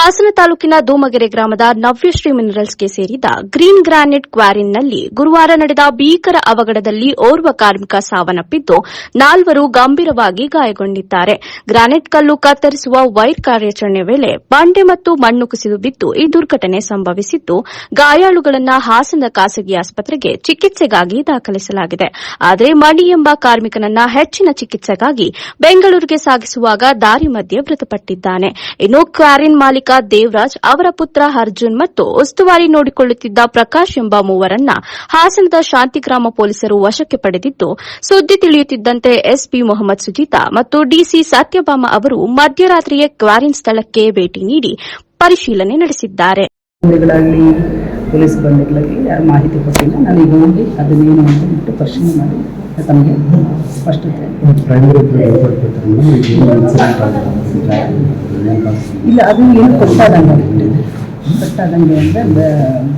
ಹಾಸನ ತಾಲೂಕಿನ ದೂಮಗೆರೆ ಗ್ರಾಮದ ನವ್ಯಶ್ರೀ ಮಿನರಲ್ಸ್ಗೆ ಸೇರಿದ ಗ್ರೀನ್ ಗ್ರಾನೈಟ್ ಕ್ವಾರಿನ್ನಲ್ಲಿ ಗುರುವಾರ ನಡೆದ ಭೀಕರ ಅವಘಡದಲ್ಲಿ ಓರ್ವ ಕಾರ್ಮಿಕ ಸಾವನ್ನಪ್ಪಿದ್ದು, ನಾಲ್ವರು ಗಂಭೀರವಾಗಿ ಗಾಯಗೊಂಡಿದ್ದಾರೆ. ಗ್ರಾನೈಟ್ ಕಲ್ಲು ಕತ್ತರಿಸುವ ವೈರ್ ಕಾರ್ಯಾಚರಣೆ ವೇಳೆ ಬಂಡೆ ಮತ್ತು ಮಣ್ಣು ಕುಸಿದು ಬಿದ್ದು ಈ ದುರ್ಘಟನೆ ಸಂಭವಿಸಿದ್ದು, ಗಾಯಾಳುಗಳನ್ನು ಹಾಸನ ಖಾಸಗಿ ಆಸ್ಪತ್ರೆಗೆ ಚಿಕಿತ್ಸೆಗಾಗಿ ದಾಖಲಿಸಲಾಗಿದೆ. ಆದರೆ ಮಣಿ ಎಂಬ ಕಾರ್ಮಿಕನನ್ನ ಹೆಚ್ಚಿನ ಚಿಕಿತ್ಸೆಗಾಗಿ ಬೆಂಗಳೂರಿಗೆ ಸಾಗಿಸುವಾಗ ದಾರಿ ಮಧ್ಯೆ ಮೃತಪಟ್ಟಿದ್ದಾನೆ. ಇನ್ನು ಕ್ವಾರಿನ್ ಮಾಲೀಕ ದೇವರಾಜ್ ಅವರ ಪುತ್ರ ಅರ್ಜುನ್ ಮತ್ತು ಉಸ್ತುವಾರಿ ನೋಡಿಕೊಳ್ಳುತ್ತಿದ್ದ ಪ್ರಕಾಶ್ ಎಂಬ ಮೂವರನ್ನ ಹಾಸನದ ಶಾಂತಿಗ್ರಾಮ ಪೊಲೀಸರು ವಶಕ್ಕೆ ಪಡೆದಿದ್ದು ಸುದ್ದಿ ತಿಳಿಯುತ್ತಿದ್ದಂತೆ ಎಸ್ಪಿ ಮೊಹಮ್ಮದ್ ಸುಜಿತಾ ಮತ್ತು ಡಿಸಿ ಸತ್ಯಭಾಮ ಅವರು ಮಧ್ಯರಾತ್ರಿಯೇ ಕ್ವಾರಿನ್ ಸ್ಥಳಕ್ಕೆ ಭೇಟಿ ನೀಡಿ ಪರಿಶೀಲನೆ ನಡೆಸಿದ್ದಾರೆ. ಪೊಲೀಸ್ ಬಂದಿಗಳಾಗಲಿ ಯಾರು ಮಾಹಿತಿ ಕೊಟ್ಟಿಲ್ಲ. ನಾನು ಈಗ ಹೋಗಿ ಅದನ್ನೇನು ಅಂತ ಬಿಟ್ಟು ಪರಿಶೀಲನೆ ಮಾಡಿ ತಮಗೆ ಸ್ಪಷ್ಟತೆ. ಪ್ರೈಮರಿ ಇಲ್ಲ, ಅದು ಏನು ಕೊಟ್ಟಾದಂಗೆ ಆಗ್ಬಿಟ್ಟಿದೆ. ಅಂದ್ರೆ ಅಂದರೆ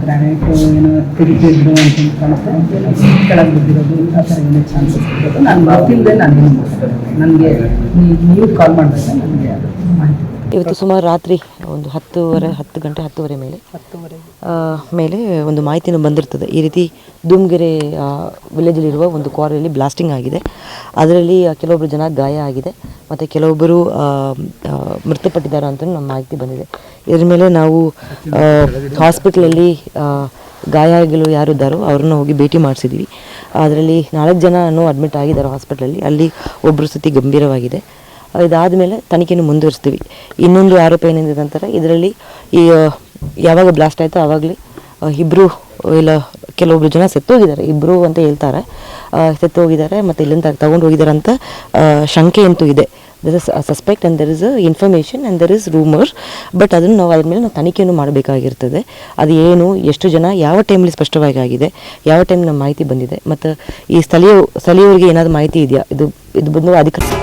ಗ್ರಾನೈಟ್ ಏನೋ ತಿರುಗಿದ್ರು ಅಂತ ಕಾಣುತ್ತೆ ಏನೋ ಕೆಳಗೆ ಬಿದ್ದಿರೋದು, ಆ ಥರ ಏನೋ ಚಾನ್ಸಸ್ ಇರೋದು. ನಾನು ಗೊತ್ತಿಲ್ಲದೆ ನಾನು ನನಗೆ ನೀವು ಕಾಲ್ ಮಾಡಿದಾಗ ನನಗೆ ಇವತ್ತು ಸುಮಾರು ರಾತ್ರಿ ಒಂದು ಹತ್ತುವರೆ ಹತ್ತು ಗಂಟೆ ಹತ್ತುವರೆ ಮೇಲೆ. ಹತ್ತುವರೆ. ಮೇಲೆ ಒಂದು ಮಾಹಿತಿನೂ ಬಂದಿರ್ತದೆ. ಈ ರೀತಿ ಧೂಮ್ಗೆರೆ ವಿಲೇಜಲ್ಲಿರುವ ಒಂದು ಕ್ವಾರಿಯಲ್ಲಿ ಬ್ಲಾಸ್ಟಿಂಗ್ ಆಗಿದೆ. ಅದರಲ್ಲಿ ಕೆಲವೊಬ್ಬರು ಜನ ಗಾಯ ಆಗಿದೆ. ಮತ್ತು ಕೆಲವೊಬ್ಬರು ಮೃತಪಟ್ಟಿದ್ದಾರೆ ಅಂತ ನಮ್ಮ ಮಾಹಿತಿ ಬಂದಿದೆ. ಇದ್ರ ಮೇಲೆ ನಾವು ಹಾಸ್ಪಿಟ್ಲಲ್ಲಿ ಗಾಯ ಆಗಲು ಯಾರು ಇದ್ದಾರೋ ಅವ್ರನ್ನ ಹೋಗಿ ಭೇಟಿ ಮಾಡಿಸಿದ್ವಿ ಅದರಲ್ಲಿ ನಾಲ್ಕು ಜನನೂ ಅಡ್ಮಿಟ್ ಆಗಿದ್ದಾರೆ ಹಾಸ್ಪಿಟ್ಲಲ್ಲಿ. ಅಲ್ಲಿ ಒಬ್ಬರು ಸ್ಥಿತಿ ಗಂಭೀರವಾಗಿದೆ. ಇದಾದ ಮೇಲೆ ತನಿಖೆಯನ್ನು ಮುಂದುವರಿಸ್ತೀವಿ. ಇನ್ನೊಂದು ಆರೋಪ ಏನಿದೆ ಅಂತಾರೆ ಇದರಲ್ಲಿ ಈ ಯಾವಾಗ ಬ್ಲಾಸ್ಟ್ ಆಯಿತು ಆವಾಗಲೇ ಇಬ್ಬರು ಇಲ್ಲ, ಕೆಲವೊಬ್ರು ಜನ ಸೆತ್ತೋಗಿದ್ದಾರೆ. ಇಬ್ಬರು ಅಂತ ಹೇಳ್ತಾರೆ. ಸೆತ್ತು ಹೋಗಿದ್ದಾರೆ ಮತ್ತು ಇಲ್ಲಿಂದ ತಗೊಂಡು ಹೋಗಿದ್ದಾರೆ ಅಂತ ಶಂಕೆ ಅಂತೂ ಇದೆ. There is suspect and there is information and there is rumour but ಅದನ್ನು ನಾವು ಅದ್ರ ಮೇಲೆ ನಾವು ತನಿಖೆಯನ್ನು ಮಾಡಬೇಕಾಗಿರ್ತದೆ. ಅದು ಏನು, ಎಷ್ಟು ಜನ, ಯಾವ ಟೈಮಲ್ಲಿ ಸ್ಪಷ್ಟವಾಗಿ ಆಗಿದೆ, ಯಾವ ಟೈಮ್ ನಮ್ಮ ಮಾಹಿತಿ ಬಂದಿದೆ, ಮತ್ತು ಈ ಸ್ಥಳೀಯ, ಸ್ಥಳೀಯವರಿಗೆ ಏನಾದರೂ ಮಾಹಿತಿ ಇದೆಯಾ? ಇದು ಇದು ಬಂದು ಅಧಿಕೃತ